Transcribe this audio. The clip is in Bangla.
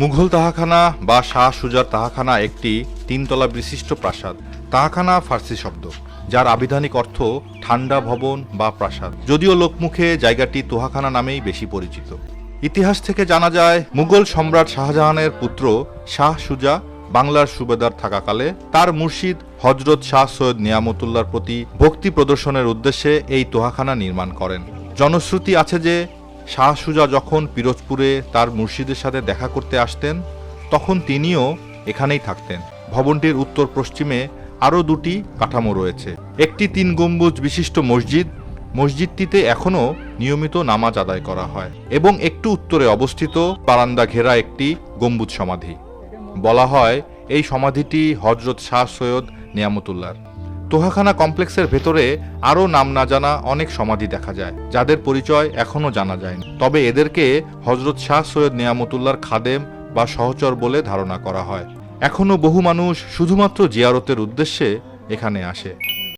মুঘল তাহাখানা বা শাহ সুজার তাহাখানা একটি তিনতলা বিশিষ্ট প্রাসাদ। তাহাখানা ফার্সি শব্দ, যার আবিধানিক অর্থ ঠান্ডা ভবন বা প্রাসাদ। যদিও লোকমুখে জায়গাটি তোহাখানা নামেই বেশি পরিচিত। ইতিহাস থেকে জানা যায়, মুঘল সম্রাট শাহজাহানের পুত্র শাহ সুজা বাংলার সুবেদার থাকাকালে তার মুর্শিদ হজরত শাহ সৈয়দ নিয়ামতুল্লার প্রতি ভক্তি প্রদর্শনের উদ্দেশ্যে এই তোহাখানা নির্মাণ করেন। জনশ্রুতি আছে যে শাহ সুজা যখন পিরোজপুরে তার মুর্শিদের সাথে দেখা করতে আসতেন, তখন তিনিও এখানেই থাকতেন। ভবনটির উত্তর পশ্চিমে আরও দুটি কাঠামো রয়েছে। একটি তিন গম্বুজ বিশিষ্ট মসজিদ, মসজিদটিতে এখনও নিয়মিত নামাজ আদায় করা হয় এবং একটু উত্তরে অবস্থিত বারান্দা ঘেরা একটি গম্বুজ সমাধি। বলা হয়, এই সমাধিটি হজরত শাহ সৈয়দ নিয়ামতুল্লার তোহাখানা কমপ্লেক্সের ভেতরে আরও নাম না জানা অনেক সমাধি দেখা যায়, যাদের পরিচয় এখনও জানা যায়নি। তবে এদেরকে হজরত শাহ সৈয়দ নিয়ামতুল্লার খাদেম বা সহচর বলে ধারণা করা হয়। এখনও বহু মানুষ শুধুমাত্র জিয়ারতের উদ্দেশ্যে এখানে আসে।